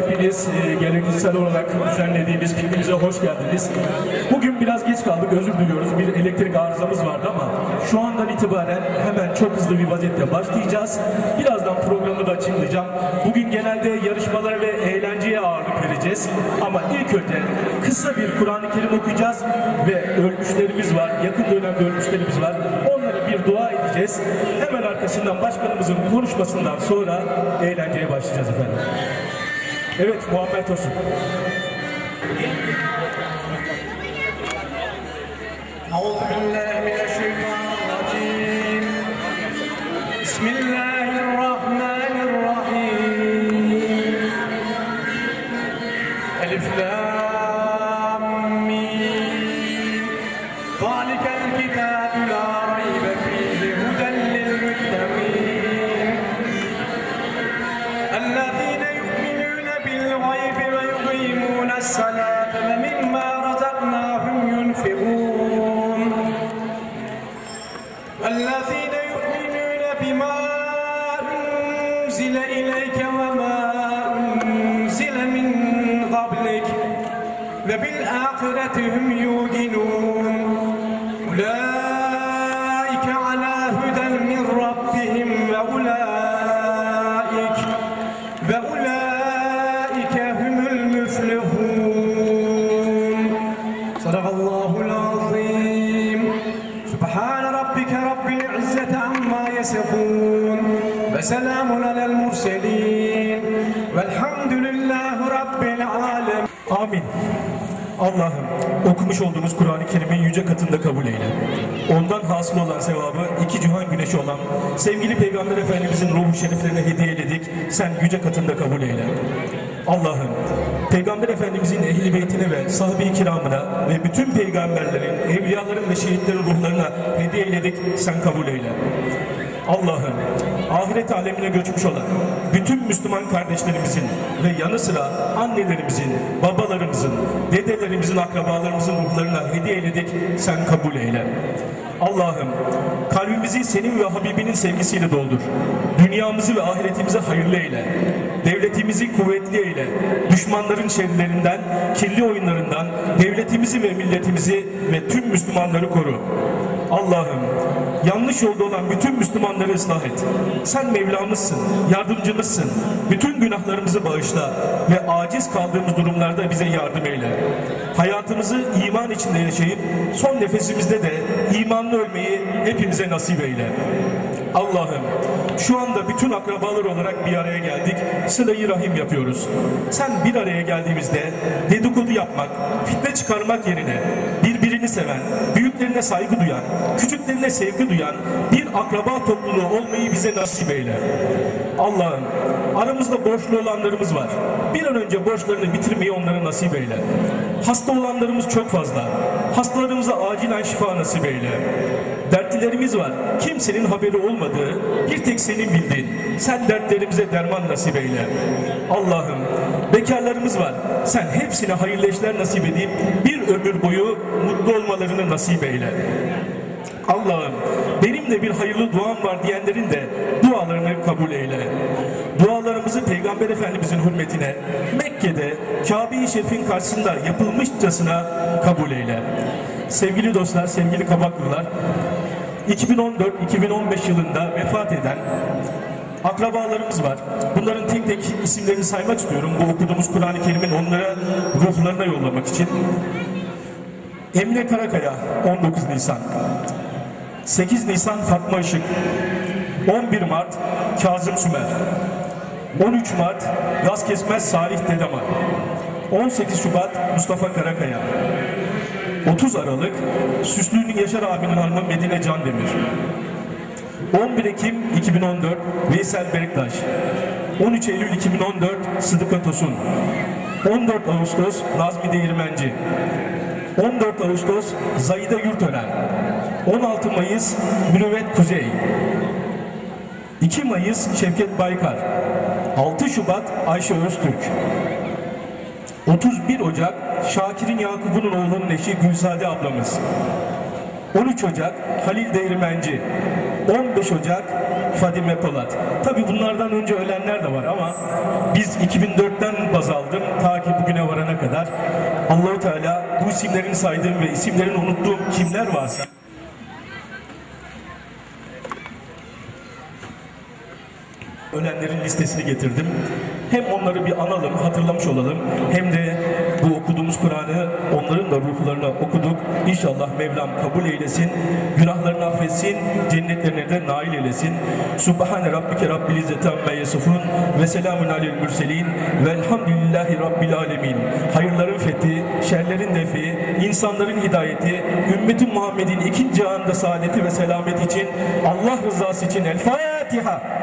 Hepiniz e, geleneksel olarak düzenlediğimiz pikniğimize hoş geldiniz. Bugün biraz geç kaldık, özür diliyoruz. Bir elektrik arızamız vardı ama şu andan itibaren hemen çok hızlı bir vaziyette başlayacağız. Birazdan programı da açıklayacağım. Bugün genelde yarışmalara ve eğlenceye ağırlık vereceğiz. Ama ilk önce kısa bir Kur'an-ı Kerim okuyacağız ve ölmüşlerimiz var, yakın dönemde ölmüşlerimiz var. Onlara bir dua edeceğiz. Hemen arkasından başkanımızın konuşmasından sonra eğlenceye başlayacağız efendim. Evet Muhammed Tosun. وبالآخرة هم يوقنون. أولئك على هدى من ربهم وأولئك وأولئك هم المفلحون. صدق الله العظيم. سبحان ربك رب العزة عما يصفون. وسلام على المرسلين. والحمد لله رب العالمين. Amin. Allah'ım okumuş olduğumuz Kur'an-ı Kerim'in yüce katında kabul eyle. Ondan hasıl olan sevabı iki cihan güneşi olan sevgili Peygamber Efendimizin ruhu şeriflerine hediye eledik. Sen yüce katında kabul eyle. Allah'ım Peygamber Efendimizin ehli beytine ve sahabe-i kiramına ve bütün peygamberlerin, evliyaların ve şehitlerin ruhlarına hediye eyledik. Sen kabul eyle. Allah'ım ahiret alemine göçmüş olan bütün Müslüman kardeşlerimizin ve yanı sıra annelerimizin, babalarımızın, dedelerimizin, akrabalarımızın ruhlarına hediye eyledik. Sen kabul eyle. Allah'ım kalbimizi senin ve Habibinin sevgisiyle doldur. Dünyamızı ve ahiretimizi hayırlı eyle. Devletimizi kuvvetli eyle. Düşmanların şerlerinden, kirli oyunlarından devletimizi ve milletimizi ve tüm Müslümanları koru. Allah'ım yanlış yolda olan bütün Müslümanları ıslah et. Sen Mevlamızsın, yardımcımızsın. Bütün günahlarımızı bağışla ve aciz kaldığımız durumlarda bize yardım eyle. Hayatımızı iman içinde yaşayıp son nefesimizde de imanlı ölmeyi hepimize nasip eyle. Allah'ım şu anda bütün akrabalar olarak bir araya geldik. Sıla-i Rahim yapıyoruz. Sen bir araya geldiğimizde dedikodu yapmak, fitne çıkarmak yerine birbirini seven, büyüklerine saygı duyan, küçüklerine sevgi duyan bir akraba topluluğu olmayı bize nasip eyle. Allah'ım aramızda borçlu olanlarımız var. Bir an önce borçlarını bitirmeyi onlara nasip eyle. Hasta olanlarımız çok fazla. Hastalarımıza acilen şifa nasip eyle. Dertlilerimiz var. Kimsenin haberi olmadığı, bir tek senin bildiğin. Sen dertlerimize derman nasip eyle. Allah'ım, bekarlarımız var. Sen hepsine hayırlı eşler nasip edip bir ömür boyu mutlu olmalarını nasip eyle. Allah'ım benim de bir hayırlı duam var diyenlerin de dualarını kabul eyle. Dualarımızı Peygamber Efendimizin hürmetine Mekke'de Kabe-i Şerif'in karşısında yapılmışçasına kabul eyle. Sevgili dostlar, sevgili kabaklılar, 2014-2015 yılında vefat eden akrabalarımız var. Bunların tek tek isimlerini saymak istiyorum. Bu okuduğumuz Kur'an-ı Kerim'in onlara ruhlarına yollamak için. Emine Karakaya 19 Nisan 8 Nisan Fatma Işık 11 Mart Kazım Sümer 13 Mart Gaz Kesmez Salih Dedema 18 Şubat Mustafa Karakaya 30 Aralık Süslü'nün Yaşar abinin hanımı Medine Candemir 11 Ekim 2014 Veysel Beriktaş 13 Eylül 2014 Sıdıka Tosun. 14 Ağustos Nazmi Değirmenci. 14 Ağustos Zahide Yurtören. 16 Mayıs Mürüvvet Kuzey. 2 Mayıs Şevket Baykar. 6 Şubat Ayşe Öztürk. 31 Ocak Şakir'in Yakup'un oğlunun eşi Gülsade ablamız 13 Ocak Halil Değirmenci 15 Ocak Fadime Polat. Tabi bunlardan önce ölenler de var ama biz 2004'ten baz aldım ta ki bugüne varana kadar. Allahu Teala bu isimlerin saydığım ve isimlerini unuttuğum kimler varsa ölenlerin listesini getirdim. Hem onları bir analım, hatırlamış olalım. Hem de bu okuduğumuz Kur'an'ı onların da ruhlarına okuduk. İnşallah Mevlam kabul eylesin. Günahlarını affetsin. Cennetlerine de nail eylesin. Subhane Rabbike Rabbil İzzeti Amme Yasifun ve selamun alel mürselin velhamdülillahi Rabbil Alemin. Hayırların fethi, şerlerin defi, insanların hidayeti, ümmetin Muhammed'in ikinci anda saadeti ve selamet için Allah rızası için El Fatiha.